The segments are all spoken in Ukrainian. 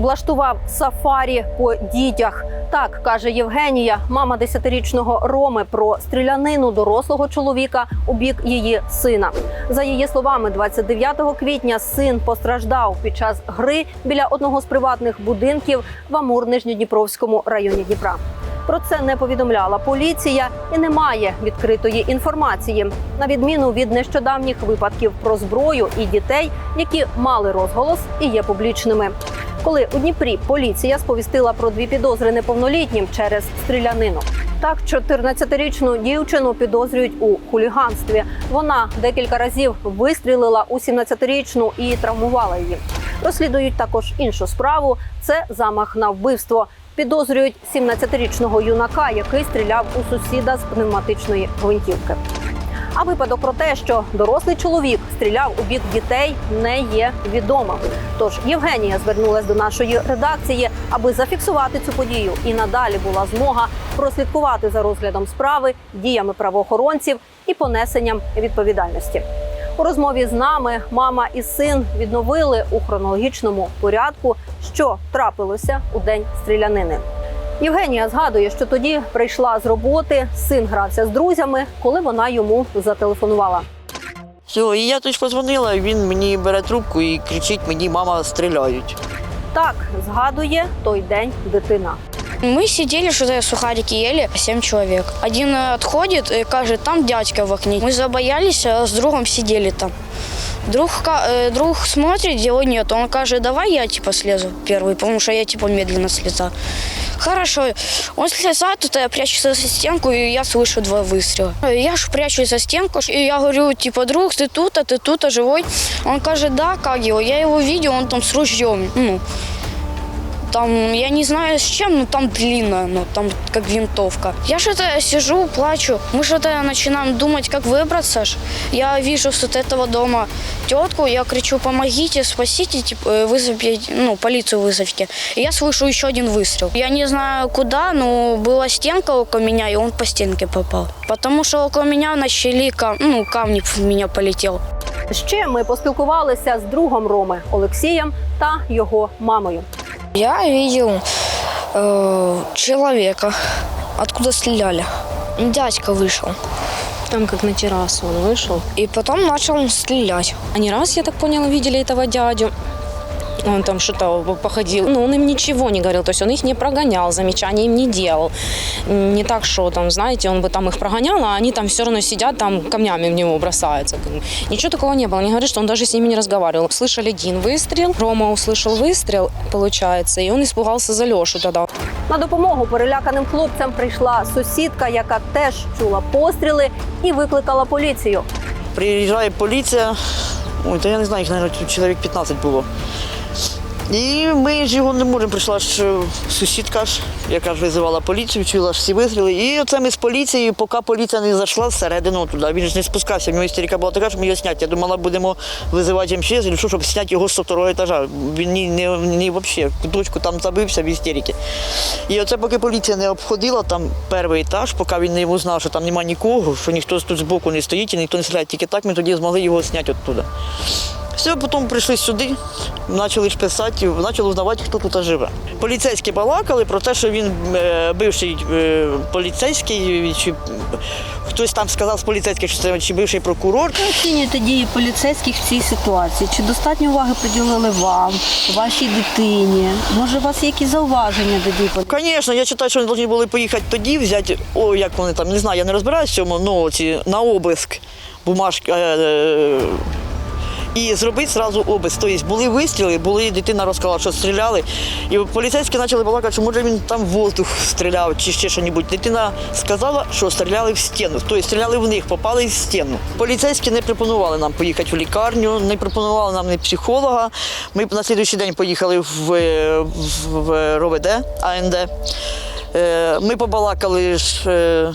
влаштував сафарі по дітях. Так каже Євгенія, мама десятирічного Роми про стрілянину дорослого чоловіка у бік її сина. За її словами, 29 квітня син постраждав під час гри біля одного з приватних будинків в Амур-Нижньодніпровському районі Дніпра. Про це не повідомляла поліція і немає відкритої інформації, на відміну від нещодавніх випадків про зброю і дітей, які мали розголос і є публічними. Коли у Дніпрі поліція сповістила про дві підозри неповнолітнім через стрілянину. Так, 14-річну дівчину підозрюють у хуліганстві. Вона декілька разів вистрілила у 17-річну і травмувала її. Розслідують також іншу справу: це замах на вбивство. Підозрюють 17-річного юнака, який стріляв у сусіда з пневматичної гвинтівки. А випадок про те, що дорослий чоловік стріляв у бік дітей, не є відомим. Тож Євгенія звернулась до нашої редакції, аби зафіксувати цю подію, і надалі була змога прослідкувати за розглядом справи, діями правоохоронців і понесенням відповідальності. У розмові з нами мама і син відновили у хронологічному порядку, що трапилося у день стрілянини. Євгенія згадує, що тоді прийшла з роботи, син грався з друзями, коли вона йому зателефонувала. Все, і я тоді позвонила, і він мені бере трубку і кричить мені, мама, стріляють. Так згадує той день дитина. Мы сидели, что-то сухарики ели, семь человек. Один э, отходит и кажет, там дядька в окне. Мы забоялись, а с другом сидели там. Друг, ка- э, друг смотрит, его нет. Он кажет, давай я типа слезу первый, потому что я типа медленно слезаю. Хорошо. Он слезает, тут я прячусь за стенку, и я слышу два выстрела. Я ж прячусь за стенку, и я говорю, типа, друг, ты тут, а ты тут, а живой? Он кажет, да, как его? Я его видел, он там с ружьем. Ну, там, я не знаю с чем, но там длинно, но там как винтовка. Я что-то сижу, плачу. Мы что-то начинаем думать, как выбраться. ж. Я вижу с вот этого дома тетку, я кричу, помогите, спасите, типа, э, вызовите, ну, полицию вызовите. И я слышу еще один выстрел. Я не знаю куда, но была стенка около меня, и он по стенке попал. Потому что около меня на щели кам- ну, камни в меня полетел. Ще ми поспілкувалися з другом Роми Олексієм та його мамою. Я видел э, человека, откуда стреляли. Дядька вышел. Там как на террасу он вышел. И потом начал стрелять. Они раз, я так поняла, видели этого дядю. Он там что-то походил. Но он им ничего не говорил. То есть он их не прогонял, замечаний им не делал. Не так, что там, знаете, он бы там их прогонял, а они там все равно сидят, там камнями в него бросаются. Как бы. Ничего такого не было. Они говорят, что он даже с ними не разговаривал. Слышали один выстрел. Рома услышал выстрел, получается, и он испугался за Лешу тогда. На допомогу переляканим хлопцям прийшла сусідка, яка теж чула постріли і викликала поліцію. Приїжджає поліція, ой, та я не знаю, їх, мабуть, чоловік 15 було. І ми ж його не можемо. Прийшла ж е, сусідка, ж, яка ж визивала поліцію, чула ж всі вистріли. І оце ми з поліцією, поки поліція не зайшла всередину туди. Він ж не спускався. В нього істерика була така, що ми його зняти. Я думала, будемо визивати МЧС, що, щоб зняти його з второго етажа. Він ні, не, не взагалі, куточку там забився в істериці. І оце поки поліція не обходила там перший етаж, поки він не узнав, що там немає нікого, що ніхто тут збоку не стоїть і ніхто не стріляє. Тільки так ми тоді змогли його зняти оттуда. Все, потім прийшли сюди, почали ж писати, почали узнавати, хто тут живе. Поліцейські балакали про те, що він е, бивший е, поліцейський, чи хтось там сказав з поліцейських, що це чи бивший прокурор. Як оцінюєте дії поліцейських в цій ситуації? Чи достатньо уваги приділили вам, вашій дитині? Може, у вас є якісь зауваження до дій поліцейських? Звісно, я вважаю, що вони повинні були поїхати тоді, взяти, о, як вони там, не знаю, я не розбираюся в цьому, ну, ці, на обиск бумажки. Е, е, і зробити одразу обиск. Тобто були вистріли, були дитина розказала, що стріляли. І поліцейські почали балакати, що може він там в воздух стріляв чи ще щось. Дитина сказала, що стріляли в стіну. Тобто стріляли в них, попали в стіну. Поліцейські не пропонували нам поїхати в лікарню, не пропонували нам ні психолога. Ми на слідуючий день поїхали в, в, в РОВД, АНД. Е, Ми побалакали ж, е,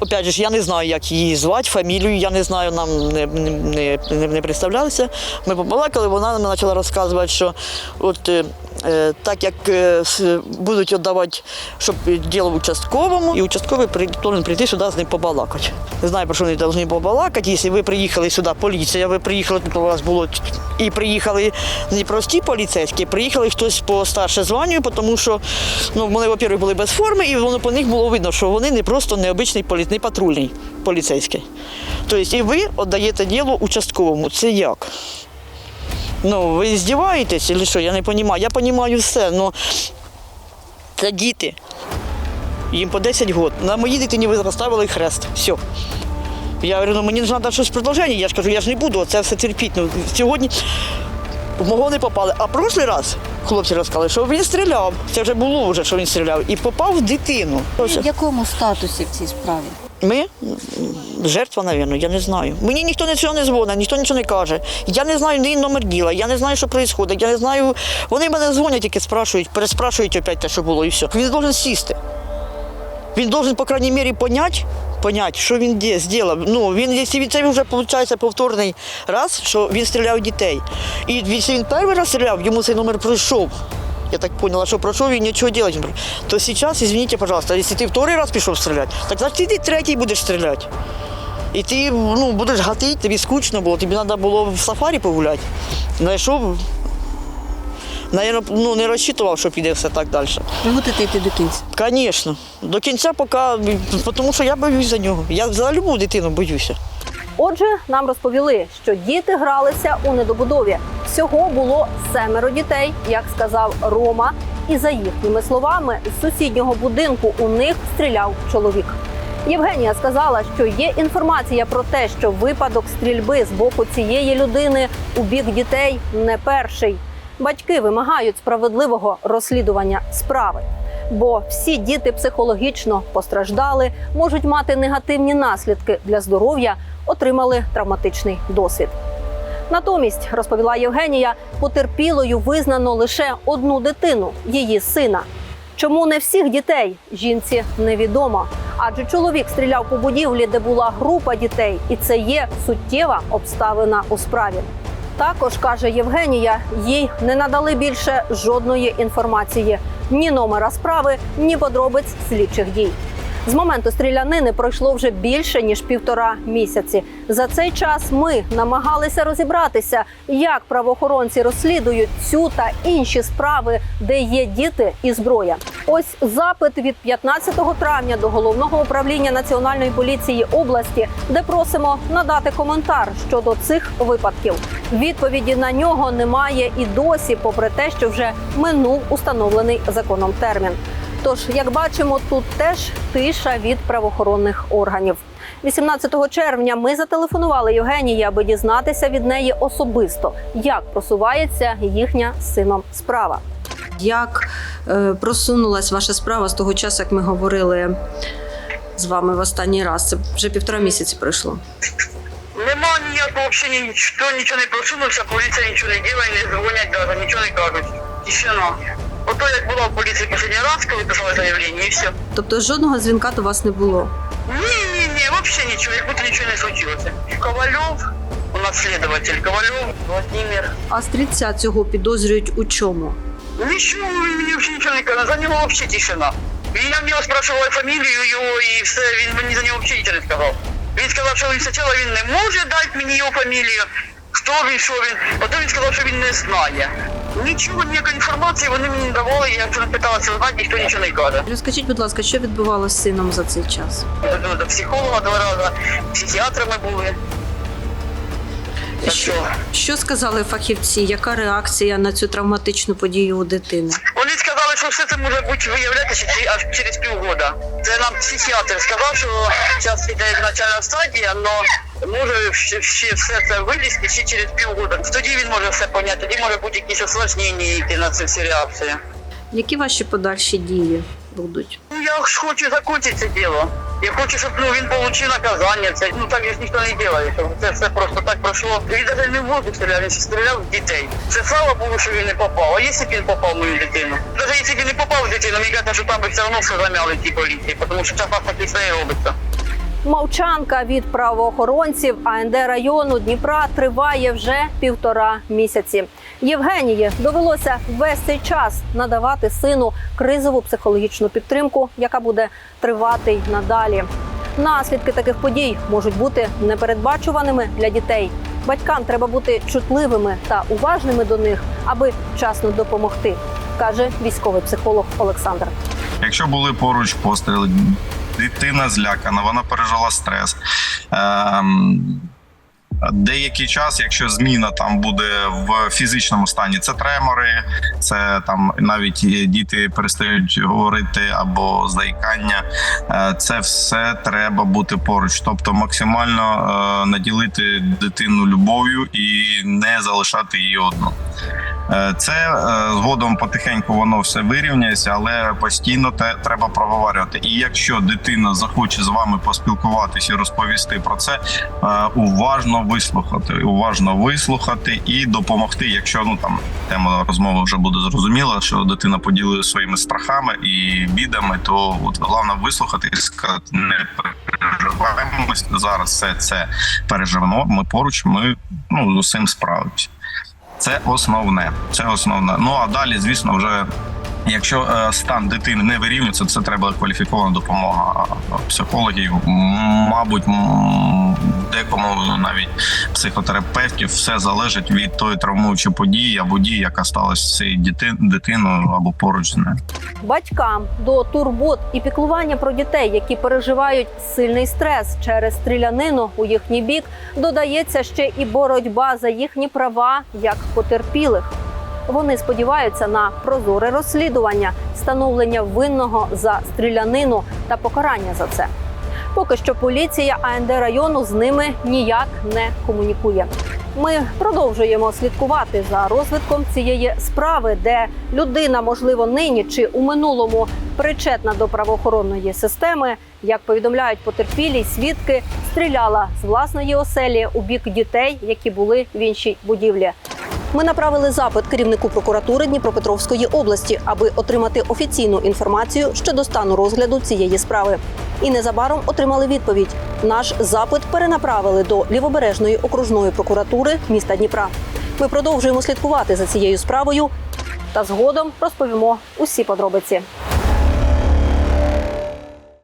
опять же, я не знаю, як її звати, фамілію, я не знаю, нам не, не, не, не представлялися. Ми побалакали, вона нам почала розказувати, що от е, Так як е, будуть віддавати, щоб діло в участковому, і участковий повинен прийти сюди з ним побалакати. Не знаю, про що вони повинні побалакати. Якщо ви приїхали сюди, поліція, ви приїхали, тут у вас було і приїхали не прості поліцейські, приїхали хтось по старше званню, тому що ну, вони, во-первых, були без форми, і воно по них було видно, що вони не просто необичний не патрульний поліцейський. Тобто і ви віддаєте діло участковому. Це як? Ну, ви здіваєтесь чи що? Я не розумію. Я розумію все, але це діти. Їм по 10 років. На моїй дитині ви поставили хрест. Все. Я говорю, ну мені треба щось продовження. Я ж кажу, я ж не буду це все терпіти. Ну, сьогодні в мого не попали. А прошлий раз хлопці розказали, що він стріляв. Це вже було вже, що він стріляв, і попав в дитину. В якому статусі в цій справі? Ми жертва, мабуть, я не знаю. Мені ніхто нічого не дзвонить, ніхто нічого не каже. Я не знаю ні номер діла, я не знаю, що відбувається, я не знаю. Вони мене дзвонять, тільки спрашують, переспрашують опять те, що було, і все. Він має сісти. Він має, по крайній мірі, поняти, понять, що він де, зробив. Ну, він, якщо він це вже виходить повторний раз, що він стріляв дітей. І якщо він перший раз стріляв, йому цей номер пройшов. Я так поняла, що пройшов і нічого робити. не. То зараз, извините, пожалуйста, якщо ти второй раз пішов стріляти, так значить ти третій будеш стріляти. І ти ну, будеш гатити, тобі скучно було, тобі треба було в сафарі погуляти. Знайшов, Наверно, ну, не розчитував, що піде все так далі. Ви будете йти до кінця. Звісно. До кінця поки, тому що я боюсь за нього. Я за любу дитину боюся. Отже, нам розповіли, що діти гралися у недобудові. Всього було семеро дітей, як сказав Рома. І за їхніми словами, з сусіднього будинку у них стріляв чоловік. Євгенія сказала, що є інформація про те, що випадок стрільби з боку цієї людини у бік дітей не перший. Батьки вимагають справедливого розслідування справи, бо всі діти психологічно постраждали, можуть мати негативні наслідки для здоров'я, отримали травматичний досвід. Натомість, розповіла Євгенія, потерпілою визнано лише одну дитину, її сина. Чому не всіх дітей жінці невідомо, адже чоловік стріляв по будівлі, де була група дітей, і це є суттєва обставина у справі. Також каже Євгенія, їй не надали більше жодної інформації, ні номера справи, ні подробиць слідчих дій. З моменту стрілянини пройшло вже більше ніж півтора місяці. За цей час ми намагалися розібратися, як правоохоронці розслідують цю та інші справи, де є діти і зброя. Ось запит від 15 травня до головного управління національної поліції області, де просимо надати коментар щодо цих випадків. Відповіді на нього немає і досі, попри те, що вже минув установлений законом термін. Тож, як бачимо, тут теж тиша від правоохоронних органів. 18 червня ми зателефонували Євгенії, аби дізнатися від неї особисто, як просувається їхня з сином справа. Як е, просунулась ваша справа з того часу, як ми говорили з вами в останній раз? Це вже півтора місяці пройшло. Нема ніякого взагалі ніхто нічого не просунувся, поліція нічого не робить, не дзвонять нічого не кажуть. Тишина. Ото як була в поліції останній раз, коли писали заявлення, і все. Тобто жодного дзвінка до вас не було. Ні, ні, ні, взагалі нічого, як будто нічого не случилося. Ковальов, у нас слідователь, Ковальов, Владимир. А стрільця цього підозрюють у чому? Нічого, він мені взагалі нічого не каже, за нього взагалі тишина. Він я в нього спрашивав фамілію його і все, він мені за нього взагалі нічого не сказав. Він сказав, що він спочатку він не може дати мені його фамілію, хто він, що він. Потім він сказав, що він не знає. Нічого, ніякої інформації вони мені не давали, я якщо не питалася знати, ніхто нічого не каже. Розкажіть, будь ласка, що відбувалося з сином за цей час? До, до психолога два рази, психіатра ми були. Так що, Що сказали фахівці? Яка реакція на цю травматичну подію у дитини? Вони сказали, що все це може бути виявлятися аж через півгода. Це нам психіатр сказав, що зараз іде начальна стадія, але може ще, ще все це вилізти ще через півгода. Тоді він може все поняти, тоді може бути якісь осложнення йти на це всі реакції. Які ваші подальші дії будуть? Ну, Я ж хочу закінчити це діло. Я хочу, щоб ну, він отримав наказання. Це ну так же ж ніхто не робить. Щоб це все просто так пройшло. Він навіть не в воздух стріляв, він стріляв в дітей. Це слава Богу, що він не попав. А якщо б він попав в мою дитину? Навіть якщо б він не попав в дитину, мені кажуть, що там би все одно все замяли ті поліції, тому що час так і все робиться. Мовчанка від правоохоронців АНД району Дніпра триває вже півтора місяці. Євгенії довелося весь цей час надавати сину кризову психологічну підтримку, яка буде тривати й надалі. Наслідки таких подій можуть бути непередбачуваними для дітей. Батькам треба бути чутливими та уважними до них, аби вчасно допомогти, каже військовий психолог Олександр. Якщо були поруч постріли, дитина злякана, вона пережила стрес. Ем, Деякий час, якщо зміна там буде в фізичному стані, це тремори, це там навіть діти перестають говорити або заїкання. Е, Це все треба бути поруч, тобто максимально е, наділити дитину любов'ю і не залишати її одну. Е, Це згодом потихеньку воно все вирівняється, але постійно те треба проговорювати. І якщо дитина захоче з вами поспілкуватися і розповісти про це, уважно вислухати, уважно вислухати і допомогти. Якщо ну там тема розмови вже буде зрозуміла, що дитина поділила своїми страхами і бідами, то от головне вислухати і сказати, не переживаємо зараз. Все це переживемо. Ми поруч, ми ну з цим справимося. Це основне. Це основне. Ну а далі, звісно, вже якщо е, стан дитини не вирівнюється, це треба кваліфікована допомога психологів. Мабуть, декому навіть психотерапевтів все залежить від тої травмуючої події або дії, яка сталася з цією дитиною або поруч з нею. Батькам до турбот і піклування про дітей, які переживають сильний стрес через стрілянину у їхній бік, додається ще і боротьба за їхні права як потерпілих. Вони сподіваються на прозоре розслідування, встановлення винного за стрілянину та покарання за це. Поки що поліція АНД району з ними ніяк не комунікує. Ми продовжуємо слідкувати за розвитком цієї справи, де людина, можливо, нині чи у минулому причетна до правоохоронної системи, як повідомляють потерпілі свідки, стріляла з власної оселі у бік дітей, які були в іншій будівлі. Ми направили запит керівнику прокуратури Дніпропетровської області, аби отримати офіційну інформацію щодо стану розгляду цієї справи. І незабаром отримали відповідь. Наш запит перенаправили до лівобережної окружної прокуратури міста Дніпра. Ми продовжуємо слідкувати за цією справою та згодом розповімо усі подробиці.